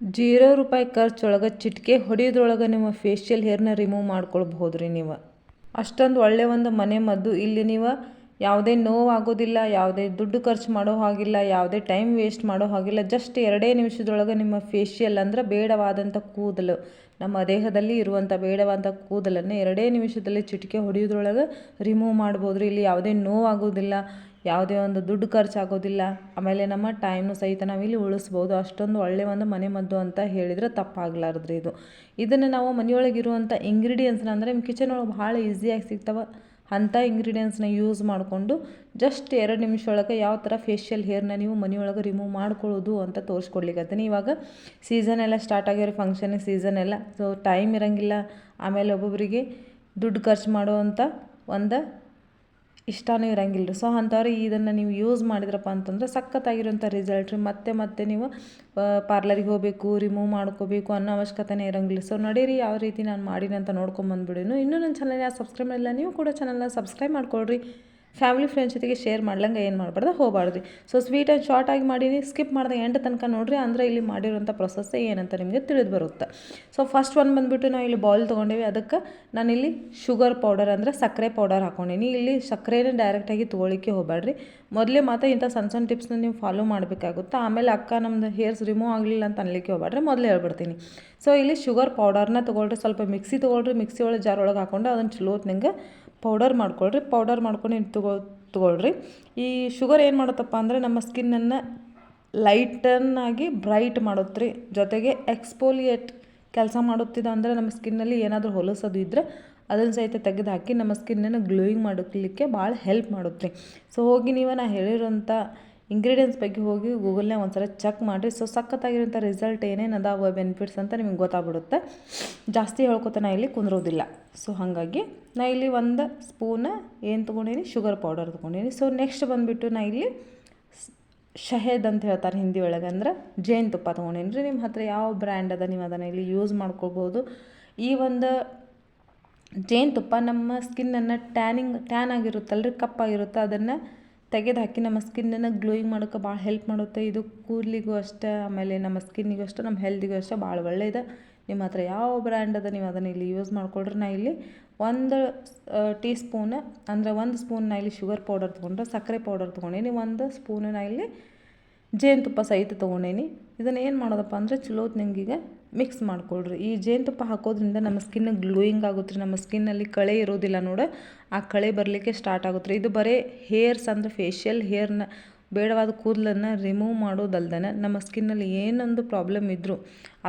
Zero ರೂಪಾಯಿ ಖರ್ಚೊಳಗ ಚಿಟಿಕೆ ಹೊಡೆಯೋದ್ರೊಳಗೆ ನಿಮ್ಮ ಫೇಶಿಯಲ್ ಹೇರ್ನ ರಿಮೂವ್ ಮಾಡ್ಕೊಳ್ಬಹುದು ರೀ ನೀವು. ಅಷ್ಟೊಂದು ಒಳ್ಳೆ ಒಂದು ಮನೆ ಮದ್ದು ಇಲ್ಲಿ ನೀವು. ಯಾವುದೇ ನೋವಾಗೋದಿಲ್ಲ, ಯಾವುದೇ ದುಡ್ಡು ಖರ್ಚು ಮಾಡೋ ಹಾಗಿಲ್ಲ, ಯಾವುದೇ ಟೈಮ್ ವೇಸ್ಟ್ ಮಾಡೋ ಹಾಗಿಲ್ಲ. ಜಸ್ಟ್ ಎರಡೇ ನಿಮಿಷದೊಳಗೆ ನಿಮ್ಮ ಫೇಶಿಯಲ್ ಅಂದ್ರೆ ಬೇಡವಾದಂಥ ಕೂದಲು. ನಮ್ಮ ದೇಹದಲ್ಲಿ ಇರುವಂಥ ಬೇಡವಾದಂಥ ಕೂದಲನ್ನು ಎರಡೇ ನಿಮಿಷದಲ್ಲಿ ಚಿಟಿಕೆ ಹೊಡೆಯೋದ್ರೊಳಗೆ ರಿಮೂವ್ ಮಾಡ್ಬೋದು ರೀ ಇಲ್ಲಿ ಯಾವುದೇ ನೋವು ಆಗೋದಿಲ್ಲ ಯಾವುದೇ ಒಂದು ದುಡ್ಡು ಖರ್ಚಾಗೋದಿಲ್ಲ. ಆಮೇಲೆ ನಮ್ಮ ಟೈಮ್ನು ಸಹಿತ ನಾವಿಲ್ಲಿ ಉಳಿಸ್ಬೋದು. ಅಷ್ಟೊಂದು ಒಳ್ಳೆಯ ಒಂದು ಮನೆ ಮದ್ದು ಅಂತ ಹೇಳಿದರೆ ತಪ್ಪಾಗಲಾರ್ದ್ರಿ ಇದು. ಇದನ್ನು ನಾವು ಮನೆಯೊಳಗಿರುವಂಥ ಇಂಗ್ರೀಡಿಯೆಂಟ್ಸ್ನ ಅಂದರೆ ನಿಮ್ಮ ಕಿಚನ್ ಒಳಗೆ ಭಾಳ ಈಸಿಯಾಗಿ ಸಿಗ್ತವೆ. ಅಂಥ ಇಂಗ್ರೀಡಿಯೆಂಟ್ಸ್ನ ಯೂಸ್ ಮಾಡಿಕೊಂಡು ಜಸ್ಟ್ ಎರಡು ನಿಮಿಷ ಒಳಗೆ ಯಾವ ಥರ ಫೇಶಿಯಲ್ ಹೇರ್ನ ನೀವು ಮನೆಯೊಳಗೆ ರಿಮೂವ್ ಮಾಡ್ಕೊಳ್ಳೋದು ಅಂತ ತೋರಿಸ್ಕೊಡ್ಲಿಕ್ಕತ್ತೀನಿ ಇವಾಗ ಸೀಸನ್ ಎಲ್ಲ ಸ್ಟಾರ್ಟ್ ಆಗಿರೋ ಫಂಕ್ಷನ್ ಸೀಸನ್ ಎಲ್ಲ. ಸೊ ಟೈಮ್ ಇರೋಂಗಿಲ್ಲ. ಆಮೇಲೆ ಒಬ್ಬೊಬ್ಬರಿಗೆ ದುಡ್ಡು ಖರ್ಚು ಮಾಡುವಂಥ ಒಂದು ಇಷ್ಟನೂ ಇರಂಗಿಲ್ಲ ರೀ ಸೊ ಅಂಥವ್ರು ಇದನ್ನು ನೀವು ಯೂಸ್ ಮಾಡಿದ್ರಪ್ಪ ಅಂತಂದ್ರೆ ಸಖತ್ತಾಗಿರೋಂಥ ರಿಸಲ್ಟ್ ರೀ. ಮತ್ತೆ ಮತ್ತೆ ನೀವು ಪಾರ್ಲರಿಗೆ ಹೋಗಬೇಕು ರಿಮೂವ್ ಮಾಡ್ಕೋಬೇಕು ಅನ್ನೋ ಅವಶ್ಯಕತೆನೇ ಇರೋಂಗಿಲ್ಲ. ಸೊ ನಡೀರಿ, ಯಾವ ರೀತಿ ನಾನು ಮಾಡೀನಿ ಅಂತ ನೋಡ್ಕೊಂಬಂದ್ಬಿಡಿನು ಇನ್ನೂ ನನ್ನ ಚಾನಲ್ ಯಾವ ಸಬ್ಸ್ಕ್ರೈಬ್ ಮಾಡಿಲ್ಲ, ನೀವು ಕೂಡ ಚಾನಲ್ನ ಸಬ್ಸ್ಕ್ರೈಬ್ ಮಾಡ್ಕೊಳ್ರಿ. ಫ್ಯಾಮಿಲಿ ಫ್ರೆಂಡ್ಸ್ ಜೊತೆಗೆ ಶೇರ್ ಮಾಡ್ಲಂಗೆ ಏನು ಮಾಡಬಾರ್ದು? ಹೋಗಬಾರ್ದು. ಸೊ ಸ್ವೀಟ್ ಆ್ಯಂಡ್ ಶಾರ್ಟ್ ಆಗಿ ಮಾಡೀನಿ. ಸ್ಕಿಪ್ ಮಾಡಿದೆ ಎಂಟು ತನಕ ನೋಡಿರಿ, ಅಂದರೆ ಇಲ್ಲಿ ಮಾಡಿರೋಂಥ ಪ್ರೊಸೆಸ್ ಏನಂತ ನಿಮಗೆ ತಿಳಿದು ಬರುತ್ತೆ. ಸೊ ಫಸ್ಟ್ ಒನ್ ಬಂದುಬಿಟ್ಟು ನಾವು ಇಲ್ಲಿ ಬೌಲ್ ತೊಗೊಂಡೇವಿ. ಅದಕ್ಕೆ ನಾನಿಲ್ಲಿ ಶುಗರ್ ಪೌಡರ್ ಅಂದರೆ ಸಕ್ಕರೆ ಪೌಡರ್ ಹಾಕ್ಕೊಂಡೀನಿ ಇಲ್ಲಿ ಸಕ್ಕರೆನೇ ಡೈರೆಕ್ಟಾಗಿ ತೊಗೊಳಿಕ್ಕೆ ಹೋಗಬೇಡ್ರಿ ಮೊದಲೇ ಮಾತ್ರ ಇಂಥ ಸಣ್ಣ ಸಣ್ಣ ಟಿಪ್ಸ್ನ ನೀವು ಫಾಲೋ ಮಾಡಬೇಕಾಗುತ್ತೆ. ಆಮೇಲೆ ಅಕ್ಕ ನಮ್ಮದು ಹೇರ್ಸ್ ರಿಮೂವ್ ಆಗಲಿಲ್ಲ ಅಂತ ಅನ್ಲಿಕ್ಕೆ ಹೋಗ್ಬೇಡ್ರಿ ಮೊದಲೇ ಹೇಳ್ಬಿಡ್ತೀನಿ. ಸೊ ಇಲ್ಲಿ ಶುಗರ್ ಪೌಡರ್ನ ತೊಗೊಳ್ರಿ. ಸ್ವಲ್ಪ ಮಿಕ್ಸಿ ತೊಗೊಳ್ರಿ. ಮಿಕ್ಸಿ ಒಳಗೆ ಜಾರ್ ಒಳಗೆ ಹಾಕೊಂಡು ಅದನ್ನು ಚಲೋ ನಿಂಗೆ ಪೌಡರ್ ಮಾಡ್ಕೊಳ್ರಿ ಪೌಡರ್ ಮಾಡ್ಕೊಂಡು ಇದು ತಗೋ, ತಗೊಳ್ರಿ. ಈ ಶುಗರ್ ಏನು ಮಾಡುತ್ತಪ್ಪ ಅಂದರೆ ನಮ್ಮ ಸ್ಕಿನ್ನನ್ನು ಲೈಟನ್ನಾಗಿ ಬ್ರೈಟ್ ಮಾಡುತ್ತೆ ಜೊತೆಗೆ ಎಕ್ಸ್ಪೋಲಿಯೇಟ್ ಕೆಲಸ ಮಾಡುತ್ತಿದೆ ಅಂದರೆ ನಮ್ಮ ಸ್ಕಿನ್ನಲ್ಲಿ ಏನಾದರೂ ಹೊಲಸೋದು ಇದ್ದರೆ ಅದನ್ನು ಸಹಿತ ತೆಗೆದು ಹಾಕಿ ನಮ್ಮ ಸ್ಕಿನ್ನನ್ನು ಗ್ಲೋಯಿಂಗ್ ಮಾಡೋಕ್ಲಿಕ್ಕೆ ಭಾಳ ಹೆಲ್ಪ್ ಮಾಡುತ್ತೆ ಸೊ ಹೋಗಿ ನೀವು ನಾ ಹೇಳಿರೋಂಥ ಇಂಗ್ರೀಡಿಯೆಂಟ್ಸ್ ಬಗ್ಗೆ ಹೋಗಿ ಗೂಗಲ್ನೇ ಒಂದು ಸಲ ಚೆಕ್ ಮಾಡಿರಿ. ಸೊ ಸಖತ್ತಾಗಿರೋಂಥ ರಿಸಲ್ಟ್ ಏನೇನು ಅದಾವ ಬೆನಿಫಿಟ್ಸ್ ಅಂತ ನಿಮಗೆ ಗೊತ್ತಾಗ್ಬಿಡುತ್ತೆ. ಜಾಸ್ತಿ ಹೇಳ್ಕೊತ ನಾ ಇಲ್ಲಿ ಕುಂದ್ರೋದಿಲ್ಲ. ಸೊ ಹಾಗಾಗಿ ನಾ ಇಲ್ಲಿ ಒಂದು ಸ್ಪೂನ ಏನು ತೊಗೊಂಡೀನಿ? ಶುಗರ್ ಪೌಡರ್ ತೊಗೊಂಡೀನಿ. ಸೊ ನೆಕ್ಸ್ಟ್ ಬಂದುಬಿಟ್ಟು ನಾ ಇಲ್ಲಿ ಶಹೇದ್ ಅಂತ ಹೇಳ್ತಾರೆ ಹಿಂದಿ ಒಳಗೆ ಅಂದ್ರೆ ಜೇನುತುಪ್ಪ ತೊಗೊಂಡೇನಿ ರೀ. ನಿಮ್ಮ ಹತ್ರ ಯಾವ ಬ್ರ್ಯಾಂಡ್ ಅದ ನೀವು ಅದನ್ನು ಇಲ್ಲಿ ಯೂಸ್ ಮಾಡ್ಕೊಳ್ಬೋದು. ಈ ಒಂದು ಜೇನುತುಪ್ಪ ನಮ್ಮ ಸ್ಕಿನ್ನನ್ನು ಟ್ಯಾನಿಂಗ್ ಟ್ಯಾನ್ ಆಗಿರುತ್ತಲ್ಲ ರೀ ಕಪ್ಪಾಗಿರುತ್ತೆ ಅದನ್ನು ತೆಗೆದು ಹಾಕಿ ನಮ್ಮ ಸ್ಕಿನ್ನನ್ನು ಗ್ಲೋಯಿಂಗ್ ಮಾಡೋಕ್ಕೆ ಭಾಳ ಹೆಲ್ಪ್ ಮಾಡುತ್ತೆ. ಇದು ಕೂದಲಿಗೂ ಅಷ್ಟೇ, ಆಮೇಲೆ ನಮ್ಮ ಸ್ಕಿನ್ನಿಗೂ ಅಷ್ಟೇ, ನಮ್ಮ ಹೆಲ್ತಿಗೂ ಅಷ್ಟೇ ಭಾಳ ಒಳ್ಳೆಯದು ನಿಮ್ಮ ಹತ್ರ ಯಾವ ಬ್ರ್ಯಾಂಡ್ ಅದ ನೀವು ಅದನ್ನು ಇಲ್ಲಿ ಯೂಸ್ ಮಾಡ್ಕೊಳ್ರಿ ನಾ ಇಲ್ಲಿ ಒಂದು ಟೀ ಸ್ಪೂನ್, ಅಂದರೆ ಒಂದು ಸ್ಪೂನ್ ನಾ ಇಲ್ಲಿ ಶುಗರ್ ಪೌಡರ್ ತೊಗೊಂಡ್ರೆ, ಸಕ್ಕರೆ ಪೌಡರ್ ತೊಗೊಂಡೇನಿ. ಒಂದು ಸ್ಪೂನ್ ನಾ ಇಲ್ಲಿ ಜೇನುತುಪ್ಪ ಸಹಿತ ತೊಗೊಂಡೇನಿ. ಇದನ್ನು ಏನು ಮಾಡೋದಪ್ಪ ಅಂದರೆ ಚಲೋತ್ ನಿಂಗೀಗ ಮಿಕ್ಸ್ ಮಾಡ್ಕೊಳ್ರಿ. ಈ ಜೇನುತುಪ್ಪ ಹಾಕೋದ್ರಿಂದ ನಮ್ಮ ಸ್ಕಿನ್ ಗ್ಲೋಯಿಂಗ್ ಆಗುತ್ತೆ ರೀ. ನಮ್ಮ ಸ್ಕಿನ್ನಲ್ಲಿ ಕಳೆ ಇರೋದಿಲ್ಲ ನೋಡಿ. ಆ ಕಳೆ ಬರಲಿಕ್ಕೆ ಸ್ಟಾರ್ಟ್ ಆಗುತ್ತೆ ಇದು ಬರೀ ಹೇರ್ಸ್ ಅಂದರೆ ಫೇಶಿಯಲ್ ಹೇರ್ನ ಬೇಡವಾದ ಕೂದಲನ್ನು ರಿಮೂವ್ ಮಾಡೋದಲ್ದೇ ನಮ್ಮ ಸ್ಕಿನ್ನಲ್ಲಿ ಏನೊಂದು ಪ್ರಾಬ್ಲಮ್ ಇದ್ದರೂ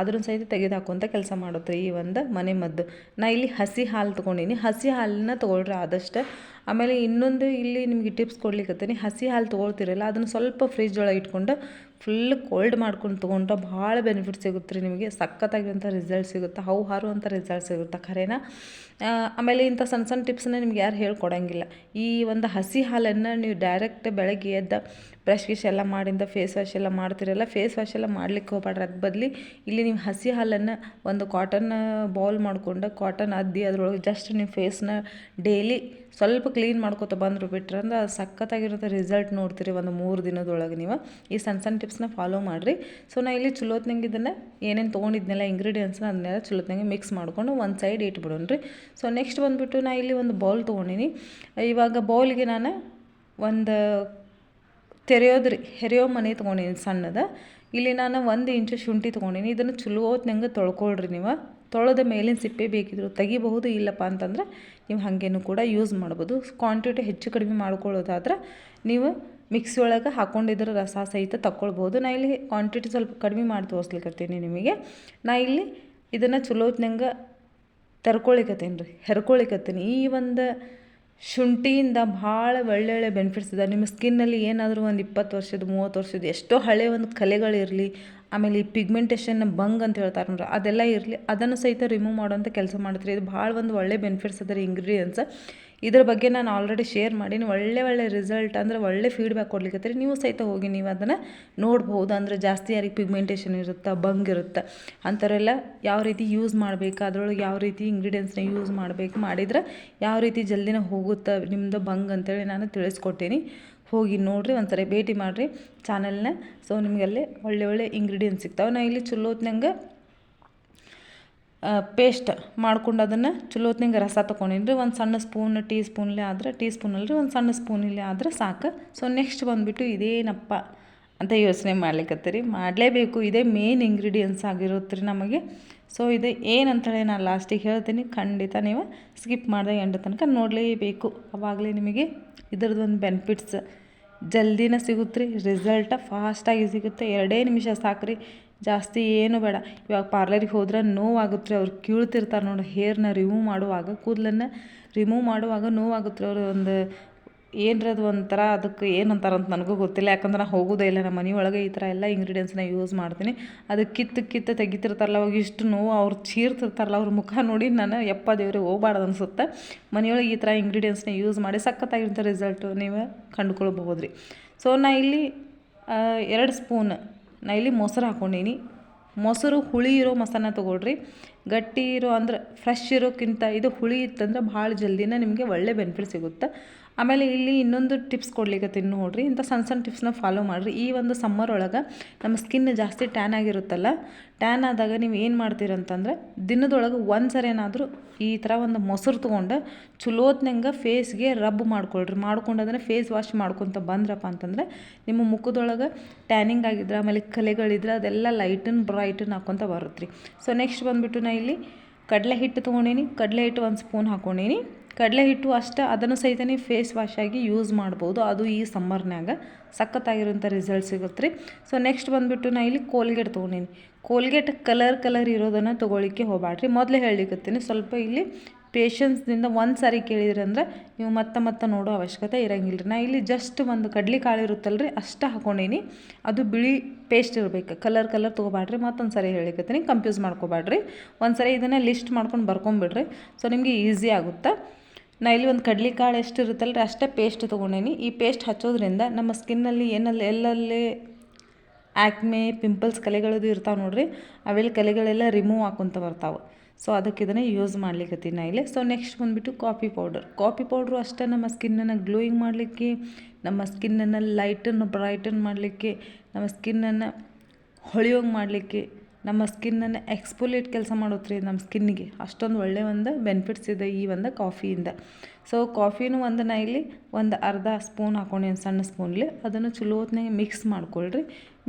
ಅದನ್ನು ಸಹಿತ ತೆಗೆದು ಅಂತ ಕೆಲಸ ಮಾಡುತ್ತೆ ಈ ಒಂದು ಮನೆ ಮದ್ದು. ನಾ ಇಲ್ಲಿ ಹಸಿ ಹಾಲು ತೊಗೊಂಡಿನಿ. ಹಸಿ ಹಾಲನ್ನ ತೊಗೊಳ್ರಿ ಆದಷ್ಟು. ಆಮೇಲೆ ಇನ್ನೊಂದು ಇಲ್ಲಿ ನಿಮಗೆ ಟಿಪ್ಸ್ ಕೊಡ್ಲಿಕ್ಕತ್ತೀನಿ ಹಸಿ ಹಾಲು ತೊಗೊಳ್ತಿರಲ್ಲ, ಅದನ್ನು ಸ್ವಲ್ಪ ಫ್ರಿಜ್ ಒಳಗೆ ಇಟ್ಕೊಂಡು ಫುಲ್ ಕೋಲ್ಡ್ ಮಾಡ್ಕೊಂಡು ತೊಗೊಂಡ್ರೆ ಭಾಳ ಬೆನಿಫಿಟ್ ಸಿಗುತ್ತೆ ರೀ ನಿಮಗೆ. ಸಖತ್ತಾಗಿರುವಂಥ ರಿಸಲ್ಟ್ ಸಿಗುತ್ತೆ? ಹೌ ಹಾರುವಂಥ ರಿಸಲ್ಟ್ ಸಿಗುತ್ತೆ? ಖರೇನ? ಆಮೇಲೆ ಇಂಥ ಸಣ್ಣ ಸಣ್ಣ ಟಿಪ್ಸನ್ನ ನಿಮ್ಗೆ ಯಾರು ಹೇಳ್ಕೊಡಂಗಿಲ್ಲ. ಈ ಒಂದು ಹಸಿ ಹಾಲನ್ನು ನೀವು ಡೈರೆಕ್ಟ್ ಬೆಳಗ್ಗೆ ಎದ್ದ ಬ್ರಷ್ ಗಿಶ್ ಎಲ್ಲ ಮಾಡಿಂದ ಫೇಸ್ ವಾಶ್ ಎಲ್ಲ ಮಾಡ್ತಿರಲ್ಲ ಫೇಸ್ ವಾಶ್ ಎಲ್ಲ ಮಾಡ್ಲಿಕ್ಕೆ ಹೋಗ್ಬೇಡ್ರಿ ಅದು ಬದಲಿ ಇಲ್ಲಿ ನೀವು ಹಸಿ ಹಾಲನ್ನು ಒಂದು ಕಾಟನ್ ಬೌಲ್ ಮಾಡಿಕೊಂಡು ಕಾಟನ್ ಅದ್ದಿ ಅದರೊಳಗೆ ಜಸ್ಟ್ ನೀವು ಫೇಸ್ನ ಡೈಲಿ ಸ್ವಲ್ಪ ಕ್ಲೀನ್ ಮಾಡ್ಕೊತ ಬಂದರು ಬಿಟ್ರೆ ಅಂದ್ರೆ ಅದು ಸಖತ್ತಾಗಿರುತ್ತೆ ರಿಸಲ್ಟ್ ನೋಡ್ತೀರಿ ಒಂದು ಮೂರು ದಿನದೊಳಗೆ ನೀವು. ಈ ಸಣ್ಣ ಸಣ್ಣ ಟಿಪ್ಸ್ನ ಫಾಲೋ ಮಾಡಿರಿ. ಸೊ ನಾ ಇಲ್ಲಿ ಚಲೋತ್ನಂಗೆ ಇದನ್ನು ಏನೇನು ತೊಗೊಂಡಿದ್ನೆಲ್ಲ ಇಂಗ್ರೀಡಿಯೆಂಟ್ಸ್ನ ಅದನ್ನೆಲ್ಲ ಚಲೋತ್ನಂಗೆ ಮಿಕ್ಸ್ ಮಾಡ್ಕೊಂಡು ಒಂದು ಸೈಡ್ ಇಟ್ಬಿಡೋಣ ರೀ ಸೊ ನೆಕ್ಸ್ಟ್ ಬಂದುಬಿಟ್ಟು ನಾ ಇಲ್ಲಿ ಒಂದು ಬೌಲ್ ತೊಗೊಂಡಿನಿ. ಇವಾಗ ಬೌಲ್ಗೆ ನಾನು ಒಂದು ತೆರೆಯೋದ್ರಿ, ಹೆರೆಯೋ ಮನೆ ತೊಗೊಂಡಿನಿ ಸಣ್ಣದ. ಇಲ್ಲಿ ನಾನು ಒಂದು ಇಂಚು ಶುಂಠಿ ತೊಗೊಂಡಿನಿ. ಇದನ್ನು ಚಲೋ ಹೊತ್ನಂಗೆ ತೊಳ್ಕೊಳ್ರಿ ನೀವು. ತೊಳೆದ ಮೇಲಿನ ಸಿಪ್ಪೆ ಬೇಕಿದ್ರು ತೆಗಿಬಹುದು, ಇಲ್ಲಪ್ಪ ಅಂತಂದ್ರೆ ನೀವು ಹಾಗೇನು ಕೂಡ ಯೂಸ್ ಮಾಡ್ಬೋದು. ಕ್ವಾಂಟಿಟಿ ಹೆಚ್ಚು ಕಡಿಮೆ ಮಾಡ್ಕೊಳ್ಳೋದಾದ್ರೆ ನೀವು ಮಿಕ್ಸಿ ಒಳಗೆ ಹಾಕ್ಕೊಂಡಿದ್ರೆ ರಸ ಸಹಿತ ತಗೊಳ್ಬೋದು ನಾ ಇಲ್ಲಿ ಕ್ವಾಂಟಿಟಿ ಸ್ವಲ್ಪ ಕಡಿಮೆ ಮಾಡಿ ತೋರಿಸ್ಲಿಕ್ಕತ್ತೀನಿ ನಿಮಗೆ. ನಾ ಇಲ್ಲಿ ಇದನ್ನು ಚಲೋ ಹೊತ್ನಂಗೆ ತೆರ್ಕೊಳಿಕತ್ತೀನಿ ರೀ ಹೆರ್ಕೊಳಿಕತ್ತೀನಿ ಈ ಒಂದು ಶುಂಠಿಯಿಂದ ಭಾಳ ಒಳ್ಳೊಳ್ಳೆ ಬೆನಿಫಿಟ್ಸ್ ಇದೆ. ನಿಮ್ಮ ಸ್ಕಿನ್ನಲ್ಲಿ ಏನಾದರೂ ಒಂದು ಇಪ್ಪತ್ತು ವರ್ಷದ, ಮೂವತ್ತು ವರ್ಷದ ಎಷ್ಟೋ ಹಳೆ ಒಂದು ಕಲೆಗಳಿರಲಿ ಆಮೇಲೆ ಈ ಪಿಗ್ಮೆಂಟೇಷನ್ ಬಂಗ್ ಅಂತ ಹೇಳ್ತಾರೆ ನೋಡ್ರಿ, ಅದೆಲ್ಲ ಇರಲಿ, ಅದನ್ನು ಸಹಿತ ರಿಮೂವ್ ಮಾಡೋಂಥ ಕೆಲಸ ಮಾಡುತ್ತೆ ಇದು ಭಾಳ ಒಂದು ಒಳ್ಳೆ ಬೆನಿಫಿಟ್ಸ್ ಅದ ರೀ ಇಂಗ್ರೀಡಿಯೆಂಟ್ಸ್ ಇದ್ರ ಬಗ್ಗೆ ನಾನು ಆಲ್ರೆಡಿ ಶೇರ್ ಮಾಡೀನಿ. ಒಳ್ಳೆ ಒಳ್ಳೆ ರಿಸಲ್ಟ್ ಅಂದರೆ ಒಳ್ಳೆ ಫೀಡ್ಬ್ಯಾಕ್ ಕೊಡ್ಲಿಕ್ಕೆ ನೀವು ಸಹಿತ ಹೋಗಿ ನೀವು ಅದನ್ನು ನೋಡ್ಬೋದು. ಅಂದರೆ ಜಾಸ್ತಿ ಯಾರಿಗೆ ಪಿಗ್ಮೆಂಟೇಷನ್ ಇರುತ್ತೆ ಬಂಗ್ ಇರುತ್ತೆ, ಅಂಥವರೆಲ್ಲ ಯಾವ ರೀತಿ ಯೂಸ್ ಮಾಡಬೇಕು, ಅದರೊಳಗೆ ಯಾವ ರೀತಿ ಇಂಗ್ರೀಡಿಯೆಂಟ್ಸ್ನ ಯೂಸ್ ಮಾಡಬೇಕು, ಮಾಡಿದ್ರೆ ಯಾವ ರೀತಿ ಜಲ್ದಿನ ಹೋಗುತ್ತೆ ನಿಮ್ಮದು ಬಂಗ್ ಅಂತೇಳಿ ನಾನು ತಿಳಿಸ್ಕೊಟ್ಟೀನಿ ಹೋಗಿ ನೋಡಿರಿ ಒಂದ್ಸರಿ ಭೇಟಿ ಮಾಡಿರಿ. ಚಾನಲ್ನ ಸೊ ನಿಮಗಲ್ಲೇ ಒಳ್ಳೆ ಒಳ್ಳೆ ಇಂಗ್ರೀಡಿಯೆಂಟ್ಸ್ ಸಿಗ್ತಾವೆ. ನಾ ಇಲ್ಲಿ ಚಲೋ ಹೊತ್ನಂಗೆ ಪೇಸ್ಟ್ ಮಾಡ್ಕೊಂಡು ಅದನ್ನು ಚಲೋ ಹೊತ್ನಂಗೆ ರಸ ತೊಗೊಂಡಿನಿ ಒಂದು ಸಣ್ಣ ಸ್ಪೂನ್ ಟೀ ಸ್ಪೂನ್ಲೆ ಆದ್ರೆ ಟೀ ಸ್ಪೂನಲ್ಲಿ ಒಂದು ಸಣ್ಣ ಸ್ಪೂನಿಲ್ಲೇ ಆದ್ರೆ ಸಾಕು. ಸೊ ನೆಕ್ಸ್ಟ್ ಬಂದುಬಿಟ್ಟು ಇದೇನಪ್ಪ ಅಂತ ಯೋಚನೆ ಮಾಡ್ಲಿಕ್ಕತ್ತೀರಿ ಮಾಡಲೇಬೇಕು. ಇದೇ ಮೇನ್ ಇಂಗ್ರೀಡಿಯೆಂಟ್ಸ್ ಆಗಿರುತ್ತೆ ರೀ ನಮಗೆ. ಸೊ ಇದು ಏನಂತೇಳಿ ನಾನು ಲಾಸ್ಟಿಗೆ ಹೇಳ್ತೀನಿ. ಖಂಡಿತ ನೀವು ಸ್ಕಿಪ್ ಮಾಡಿದೆ ಎಂಡ ತನಕ ನೋಡಲೇಬೇಕು. ಅವಾಗಲೇ ನಿಮಗೆ ಇದ್ರದ್ದು ಒಂದು ಬೆನಿಫಿಟ್ಸ್ ಜಲ್ದಿನ ಸಿಗುತ್ತೆ ರೀ ರಿಸಲ್ಟ ಫಾಸ್ಟಾಗಿ ಸಿಗುತ್ತೆ. ಎರಡೇ ನಿಮಿಷ ಸಾಕು ರೀ ಜಾಸ್ತಿ ಏನು ಬೇಡ. ಇವಾಗ ಪಾರ್ಲರಿಗೆ ಹೋದ್ರೆ ನೋವಾಗುತ್ತೆ. ರೀ ಅವ್ರು ಕೀಳ್ತಿರ್ತಾರೆ ನೋಡಿ, ಹೇರ್ನ ರಿಮೂವ್ ಮಾಡುವಾಗ, ಕೂದಲನ್ನು ರಿಮೂವ್ ಮಾಡುವಾಗ ನೋವಾಗುತ್ತೆ. ಅವರು ಒಂದು ಏನರ ಅದು ಒಂಥರ ಅದಕ್ಕೆ ಏನು ಅಂತ ನನಗೂ ಗೊತ್ತಿಲ್ಲ. ಯಾಕಂದ್ರೆ ನಾನು ಹೋಗೋದೇ ಇಲ್ಲ. ನಮ್ಮ ಮನೆ ಒಳಗೆ ಈ ಥರ ಎಲ್ಲ ಇಂಗ್ರೀಡಿಯೆಂಟ್ಸ್ನ ಯೂಸ್ ಮಾಡ್ತೀನಿ. ಅದು ಕಿತ್ತು ಕಿತ್ತು ತೆಗಿತಿರ್ತಾರಲ್ಲ, ಅವಾಗ ಇಷ್ಟು ನೋವು, ಅವ್ರು ಚೀರ್ತಿರ್ತಾರಲ್ಲ, ಅವ್ರ ಮುಖ ನೋಡಿ ನಾನು ಯಪ್ಪ ದೇವ್ರಿಗೆ ಹೋಗ್ಬಾರ್ದು ಅನ್ಸುತ್ತೆ. ಮನೆಯೊಳಗೆ ಈ ಥರ ಇಂಗ್ರೀಡಿಯೆಂಟ್ಸ್ನ ಯೂಸ್ ಮಾಡಿ ಸಖತ್ತಾಗಿರ್ತ ರಿಸಲ್ಟು ನೀವು ಕಂಡುಕೊಳ್ಬಹುದು ರೀ ಸೊ ನಾ ಇಲ್ಲಿ ಎರಡು ಸ್ಪೂನ್ ನಾ ಇಲ್ಲಿ ಮೊಸರು ಹಾಕ್ಕೊಂಡೀನಿ ಮೊಸರು ಹುಳಿ ಇರೋ ಮಸಾನ ತೊಗೊಳ್ರಿ. ಗಟ್ಟಿ ಇರೋ ಅಂದ್ರೆ ಫ್ರೆಶ್ ಇರೋಕ್ಕಿಂತ ಇದು ಹುಳಿ ಇತ್ತಂದ್ರೆ ಭಾಳ ಜಲ್ದಿನ ನಿಮಗೆ ಒಳ್ಳೆ ಬೆನಿಫಿಟ್ ಸಿಗುತ್ತೆ. ಆಮೇಲೆ ಇಲ್ಲಿ ಇನ್ನೊಂದು ಟಿಪ್ಸ್ ಕೊಡ್ಲಿಕ್ಕೆ ನೋಡ್ರಿ. ಇಂಥ ಸಣ್ಣ ಸಣ್ಣ ಟಿಪ್ಸ್ನ ಫಾಲೋ ಮಾಡಿರಿ. ಈ ಒಂದು ಸಮ್ಮರ್ ಒಳಗೆ ನಮ್ಮ ಸ್ಕಿನ್ ಜಾಸ್ತಿ ಟ್ಯಾನ್ ಆಗಿರುತ್ತಲ್ಲ ಟ್ಯಾನ್ ಆದಾಗ ನೀವು ಏನು ಮಾಡ್ತೀರಂತಂದ್ರೆ ದಿನದೊಳಗೆ ಒಂದು ಸರಿ ಏನಾದರೂ ಈ ಥರ ಒಂದು ಮೊಸರು ತೊಗೊಂಡು ಚಲೋತ್ನಂಗೆ ಫೇಸ್ಗೆ ರಬ್ ಮಾಡ್ಕೊಳ್ರಿ. ಮಾಡ್ಕೊಂಡು ಅದನ್ನು ಫೇಸ್ ವಾಶ್ ಮಾಡ್ಕೊತ ಬಂದ್ರಪ್ಪ ಅಂತಂದರೆ ನಿಮ್ಮ ಮುಖದೊಳಗೆ ಟ್ಯಾನಿಂಗ್ ಆಗಿದ್ರೆ, ಆಮೇಲೆ ಕಲೆಗಳಿದ್ರೆ ಅದೆಲ್ಲ ಲೈಟನ್ ಬ್ರೈಟನ್ ಹಾಕ್ಕೊತ ಬರುತ್ತೆ ರೀ ಸೊ ನೆಕ್ಸ್ಟ್ ಬಂದುಬಿಟ್ಟು ನಾ ಇಲ್ಲಿ ಕಡಲೆ ಹಿಟ್ಟು ತೊಗೊಂಡೀನಿ. ಕಡಲೆ ಹಿಟ್ಟು ಒಂದು ಸ್ಪೂನ್ ಹಾಕ್ಕೊಂಡೀನಿ ಕಡಲೆ ಹಿಟ್ಟು ಅಷ್ಟೇ, ಅದನ್ನು ಸಹಿತ ನೀವು ಫೇಸ್ ವಾಶ್ ಆಗಿ ಯೂಸ್ ಮಾಡ್ಬೋದು. ಅದು ಈ ಸಮ್ಮರ್ನ್ಯಾಗ ಸಖತ್ತಾಗಿರುವಂಥ ರಿಸಲ್ಟ್ ಸಿಗುತ್ತೆ ರೀ. ಸೊ ನೆಕ್ಸ್ಟ್ ಬಂದುಬಿಟ್ಟು ನಾ ಇಲ್ಲಿ ಕೋಲ್ಗೇಟ್ ತೊಗೊಂಡೀನಿ. ಕೋಲ್ಗೇಟ್ ಕಲರ್ ಕಲರ್ ಇರೋದನ್ನು ತೊಗೊಳಿಕ್ಕೆ ಹೋಗ್ಬೇಡ್ರಿ ಮೊದಲೇ ಹೇಳಿಕತ್ತೀನಿ, ಸ್ವಲ್ಪ ಇಲ್ಲಿ ಪೇಷನ್ಸ್ದಿಂದ ಒಂದು ಸಾರಿ ಕೇಳಿದ್ರಿ ಅಂದ್ರೆ ನೀವು ಮತ್ತೆ ಮತ್ತೆ ನೋಡೋ ಅವಶ್ಯಕತೆ ಇರೋಂಗಿಲ್ಲ ನಾ ಇಲ್ಲಿ ಜಸ್ಟ್ ಒಂದು ಕಡ್ಲಿ ಕಾಳು ಇರುತ್ತಲ್ಲ ರೀ ಅಷ್ಟು ಹಾಕೊಂಡೀನಿ. ಅದು ಬಿಳಿ ಪೇಸ್ಟ್ ಇರಬೇಕು ಕಲರ್ ಕಲರ್ ತೊಗೊಬ್ಯಾಡ್ರಿ. ಮತ್ತೊಂದು ಸಾರಿ ಹೇಳಿಕತ್ತೀನಿ ಕಂಪ್ಯೂಸ್ ಮಾಡ್ಕೊಬ್ಯಾಡ್ರಿ. ಒಂದು ಸರಿ ಇದನ್ನು ಲಿಸ್ಟ್ ಮಾಡ್ಕೊಂಡು ಬರ್ಕೊಂಬಿಡ್ರಿ. ಸೊ ನಿಮಗೆ ಈಸಿ ಆಗುತ್ತೆ? ನಾ ಇಲ್ಲಿ ಒಂದು ಕಡಲೆಕಾಳು ಕಾಳು ಎಷ್ಟು ಇರುತ್ತಲ್ಲ ಅಷ್ಟೇ ಪೇಸ್ಟ್ ತೊಗೊಂಡೇನಿ. ಈ ಪೇಸ್ಟ್ ಹಚ್ಚೋದ್ರಿಂದ ನಮ್ಮ ಸ್ಕಿನ್ನಲ್ಲಿ ಏನಲ್ಲಿ ಎಲ್ಲಲ್ಲಿ ಆ್ಯಕ್ಮೆ ಪಿಂಪಲ್ಸ್ ಕಲೆಗಳದು ಇರ್ತಾವೆ ನೋಡಿರಿ ಅವೆಲ್ಲ ಕಲೆಗಳೆಲ್ಲ ರಿಮೂವ್ ಹಾಕೊಂತ ಬರ್ತಾವೆ. ಸೊ ಅದಕ್ಕೆ ಇದನ್ನು ಯೂಸ್ ಮಾಡ್ಲಿಕ್ಕತ್ತೀನಿ ನಾ ಇಲ್ಲಿ. ಸೊ ನೆಕ್ಸ್ಟ್ ಬಂದುಬಿಟ್ಟು ಕಾಫಿ ಪೌಡರ್ ಕಾಫಿ ಪೌಡ್ರು ಅಷ್ಟೇ ನಮ್ಮ ಸ್ಕಿನ್ನನ್ನು ಗ್ಲೋಯಿಂಗ್ ಮಾಡಲಿಕ್ಕೆ, ನಮ್ಮ ಸ್ಕಿನ್ನನ್ನು ಲೈಟನ್ನು ಬ್ರೈಟನ್ ಮಾಡಲಿಕ್ಕೆ, ನಮ್ಮ ಸ್ಕಿನ್ನನ್ನು ಹೊಳೆಯೋಂಗೆ ಮಾಡಲಿಕ್ಕೆ ನಮ್ಮ ಸ್ಕಿನ್ನನ್ನು ಎಕ್ಸ್ಪೋಲೇಟ್ ಕೆಲಸ ಮಾಡುತ್ತೆ ನಮ್ಮ ಸ್ಕಿನ್ನಿಗೆ. ಅಷ್ಟೊಂದು ಒಳ್ಳೆಯ ಒಂದು ಬೆನಿಫಿಟ್ಸ್ ಇದೆ ಈ ಒಂದು ಕಾಫಿಯಿಂದ. ಸೊ ಕಾಫಿನೂ ಒಂದು ನಾ ಇಲ್ಲಿ ಒಂದು ಅರ್ಧ ಸ್ಪೂನ್ ಹಾಕ್ಕೊಂಡು ಸಣ್ಣ ಸ್ಪೂನ್ಲಿ ಅದನ್ನು ಚಲೋ ಹೊತ್ನಾಗೆ ಮಿಕ್ಸ್ ಮಾಡ್ಕೊಳ್ರಿ.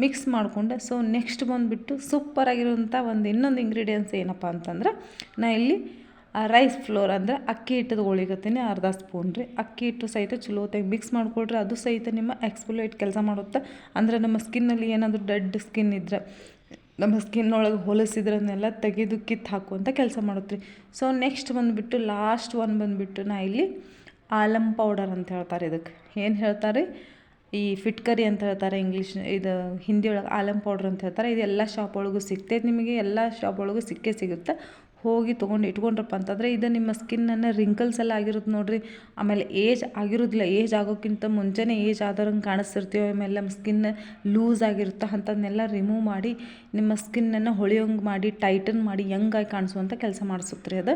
ಮಿಕ್ಸ್ ಮಾಡಿಕೊಂಡೆ ಸೊ ನೆಕ್ಸ್ಟ್ ಬಂದುಬಿಟ್ಟು ಸೂಪರಾಗಿರುವಂಥ ಒಂದು ಇನ್ನೊಂದು ಇಂಗ್ರೀಡಿಯೆಂಟ್ಸ್ ಏನಪ್ಪ ಅಂತಂದ್ರೆ, ನಾ ಇಲ್ಲಿ ರೈಸ್ ಫ್ಲೋರ್ ಅಂದರೆ ಅಕ್ಕಿ ಹಿಟ್ಟದ ಒಳಿಗತ್ತೀನಿ ಅರ್ಧ ಸ್ಪೂನ್ ರೀ. ಅಕ್ಕಿ ಹಿಟ್ಟು ಸಹಿತ ಚಲೋ ಹೊತ್ತಾಗಿ ಮಿಕ್ಸ್ ಮಾಡಿಕೊಳ್ರಿ. ಅದು ಸಹಿತ ನಿಮ್ಮ ಎಕ್ಸ್ಪೋಲೇಟ್ ಕೆಲಸ ಮಾಡುತ್ತೆ. ಅಂದರೆ ನಮ್ಮ ಸ್ಕಿನ್ನಲ್ಲಿ ಏನಾದರೂ ಡೆಡ್ ಸ್ಕಿನ್ ಇದ್ದರೆ ನಮ್ಮ ಸ್ಕಿನ್ ಒಳಗೆ ಹೊಲಸಿದ್ರನ್ನೆಲ್ಲ ತೆಗೆದು ಕಿತ್ತು ಹಾಕುವಂಥ ಕೆಲಸ ಮಾಡುತ್ತೆ ರೀ. ಸೊ ನೆಕ್ಸ್ಟ್ ಬಂದುಬಿಟ್ಟು ಲಾಸ್ಟ್ ಒನ್ ಬಂದುಬಿಟ್ಟು ನಾ ಇಲ್ಲಿ ಆಲಮ್ ಪೌಡರ್ ಅಂತ ಹೇಳ್ತಾರೆ ಇದಕ್ಕೆ. ಏನು ಹೇಳ್ತಾರೆ? ಈ ಫಿಟ್ಕರಿ ಅಂತ ಹೇಳ್ತಾರೆ ಇಂಗ್ಲೀಷ್ ಇದು ಹಿಂದಿ ಒಳಗೆ ಆಲಮ್ ಪೌಡ್ರ್ ಅಂತ ಹೇಳ್ತಾರೆ. ಇದು ಎಲ್ಲ ಶಾಪ್ ಒಳಗೂ ಸಿಗ್ತೈತೆ ನಿಮಗೆ, ಎಲ್ಲ ಶಾಪ್ ಒಳಗೂ ಸಿಕ್ಕೇ ಸಿಗುತ್ತೆ. ಹೋಗಿ ತೊಗೊಂಡು ಇಟ್ಕೊಂಡ್ರಪ್ಪ ಅಂತಂದರೆ ಇದು ನಿಮ್ಮ ಸ್ಕಿನ್ನನ್ನು ರಿಂಕಲ್ಸ್ ಎಲ್ಲ ಆಗಿರುತ್ತೆ ನೋಡಿರಿ. ಆಮೇಲೆ ಏಜ್ ಆಗಿರೋದಿಲ್ಲ ಏಜ್ ಆಗೋಕ್ಕಿಂತ ಮುಂಚೆನೇ ಏಜ್ ಆದವ್ರಂಗೆ ಕಾಣಿಸ್ತಿರ್ತೀವಿ, ಆಮೇಲೆ ನಮ್ಮ ಸ್ಕಿನ್ ಲೂಸ್ ಆಗಿರುತ್ತೆ ಅಂಥದ್ದನ್ನೆಲ್ಲ ರಿಮೂವ್ ಮಾಡಿ, ನಿಮ್ಮ ಸ್ಕಿನ್ನನ್ನು ಹೊಳೆಯೋಂಗೆ ಮಾಡಿ ಟೈಟನ್ ಮಾಡಿ ಯಂಗಾಗಿ ಕಾಣಿಸುವಂಥ ಕೆಲಸ ಮಾಡಿಸುತ್ತೆ ರೀ ಅದು.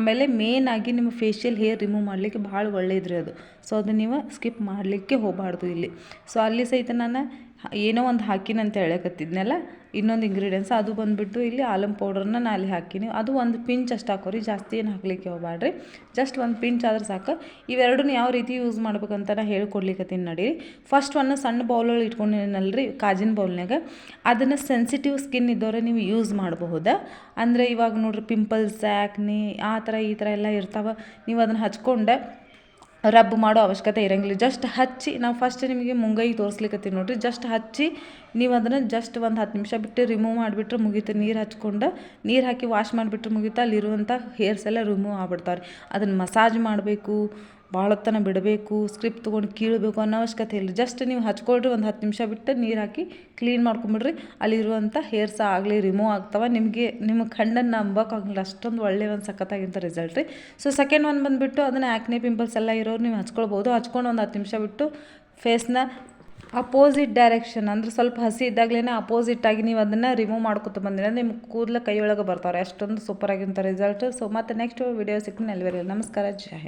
ಆಮೇಲೆ ಮೇನ್ ಆಗಿ ನಿಮ್ಮ ಫೇಶಿಯಲ್ ಹೇರ್ ರಿಮೂವ್ ಮಾಡಲಿಕ್ಕೆ ಭಾಳ ಒಳ್ಳೇದು ಅದು. ಸೊ ಅದು ನೀವು ಸ್ಕಿಪ್ ಮಾಡಲಿಕ್ಕೆ ಹೋಗಬಾರ್ದು ಇಲ್ಲಿ. ಸೊ ಅಲ್ಲಿ ಸಹಿತ ನಾನು ಏನೋ ಒಂದು ಹಾಕಿನ ಅಂತ ಹೇಳಕತ್ತಿದ್ನಲ್ಲ, ಇನ್ನೊಂದು ಇಂಗ್ರೀಡಿಯೆಂಟ್ಸ್ ಅದು ಬಂದುಬಿಟ್ಟು ಇಲ್ಲಿ ಆಲಮ್ ಪೌಡರ್ನ ನಾನು ಅಲ್ಲಿ ಹಾಕಿನಿ. ಅದು ಒಂದು ಪಿಂಚ್ ಅಷ್ಟು ಹಾಕೋರಿ, ಜಾಸ್ತಿ ಏನು ಹಾಕ್ಲಿಕ್ಕೆ ಹೋಗಬೇಡ್ರಿ ಜಸ್ಟ್ ಒಂದು ಪಿಂಚ್ ಆದ್ರೆ ಸಾಕು. ಇವೆರಡನ್ನ ಯಾವ ರೀತಿ ಯೂಸ್ ಮಾಡ್ಬೇಕಂತ ನಾ ಹೇಳ್ಕೊಡ್ಲಿಕ್ಕತ್ತೀನಿ ನಡೀರಿ. ಫಸ್ಟ್ ಒಂದು ಸಣ್ಣ ಬೌಲಲ್ಲಿ ಇಟ್ಕೊಂಡಿನಲ್ರಿ, ಕಾಜಿನ ಬೌಲ್ನಾಗ ಅದನ್ನು ಸೆನ್ಸಿಟಿವ್ ಸ್ಕಿನ್ ಇದ್ದವ್ರೆ ನೀವು ಯೂಸ್ ಮಾಡಬಹುದಾ. ಅಂದರೆ ಇವಾಗ ನೋಡ್ರಿ ಪಿಂಪಲ್ಸ್ ಆ್ಯಕ್ನಿ ಆ ಥರ ಈ ಥರ ಎಲ್ಲ ಇರ್ತಾವೆ. ನೀವು ಅದನ್ನು ಹಚ್ಕೊಂಡೆ ರಬ್ ಮಾಡೋ ಅವಶ್ಯಕತೆ ಇರೋಂಗಿಲ್ಲ. ಜಸ್ಟ್ ಹಚ್ಚಿ, ನಾವು ಫಸ್ಟ್ ನಿಮಗೆ ಮುಂಗೈ ತೋರಿಸ್ಲಿಕ್ಕತ್ತೀವಿ ನೋಡಿರಿ. ಜಸ್ಟ್ ಹಚ್ಚಿ, ನೀವು ಅದನ್ನು ಜಸ್ಟ್ ಒಂದು ಹತ್ತು ನಿಮಿಷ ಬಿಟ್ಟು ರಿಮೂವ್ ಮಾಡಿಬಿಟ್ರೆ ಮುಗೀತು. ನೀರು ಹಚ್ಕೊಂಡು, ನೀರು ಹಾಕಿ ವಾಶ್ ಮಾಡಿಬಿಟ್ರೆ ಮುಗೀತು. ಅಲ್ಲಿರುವಂಥ ಹೇರ್ಸ್ ಎಲ್ಲ ರಿಮೂವ್ ಆಗ್ಬಿಡ್ತಾವೆ ರೀ ಅದನ್ನು ಮಸಾಜ್ ಮಾಡಬೇಕು. ಭಾಳ ಹೊತ್ತನ ಬಿಡಬೇಕು ಸ್ಕ್ರಿಪ್ ತೊಗೊಂಡು ಕೀಳಬೇಕು ಅನ್ನೋ ಅವಶ್ಯಕತೆ ಇಲ್ಲ. ಜಸ್ಟ್ ನೀವು ಹಚ್ಕೊಳ್ರಿ, ಒಂದು ಹತ್ತು ನಿಮಿಷ ಬಿಟ್ಟು ನೀರು ಹಾಕಿ ಕ್ಲೀನ್ ಮಾಡ್ಕೊಂಬಿಡ್ರಿ. ಅಲ್ಲಿರುವಂಥ ಹೇರ್ಸ್ ಆಗಲಿ ರಿಮೂವ್ ಆಗ್ತವೆ. ನಿಮಗೆ, ನಿಮ್ಮ ಕಣ್ಣನ್ನು ನಂಬೋಕ್ಕಾಗಲ್ಲ ಅಷ್ಟೊಂದು ಒಳ್ಳೆಯ ಒಂದು ಸಖತ್ತಾಗಿಂಥ ರಿಸಲ್ಟ್ ರೀ. ಸೊ ಸೆಕೆಂಡ್ ಒನ್ ಬಂದುಬಿಟ್ಟು ಅದನ್ನು ಆ್ಯಕ್ನೆ ಪಿಂಪಲ್ಸ್ ಎಲ್ಲ ಇರೋರು ನೀವು ಹಚ್ಕೊಳ್ಬೋದು. ಹಚ್ಕೊಂಡು ಒಂದು ಹತ್ತು ನಿಮಿಷ ಬಿಟ್ಟು ಫೇಸ್ನ ಅಪೋಸಿಟ್ ಡೈರೆಕ್ಷನ್ ಅಂದ್ರೆ ಸ್ವಲ್ಪ ಹಸಿ ಇದ್ದಾಗಲೇ ಅಪೋಸಿಟ್ ಆಗಿ ನೀವು ಅದನ್ನು ರಿಮೂವ್ ಮಾಡ್ಕೊತ ಬಂದಿರ. ನಿಮ್ಮ ಕೂದಲ ಕೈಯೊಳಗೆ ಬರ್ತಾರೆ ಅಷ್ಟೊಂದು ಸೂಪರ್ ಆಗಿಂಥ ರಿಸಲ್ಟ್ ಸೊ ಮತ್ತೆ ನೆಕ್ಸ್ಟ್ ವಿಡಿಯೋ ಸಿಗ್ತೀನಿ ಅಲ್ಲಿವರೆಗೆ ನಮಸ್ಕಾರ. ಜಯ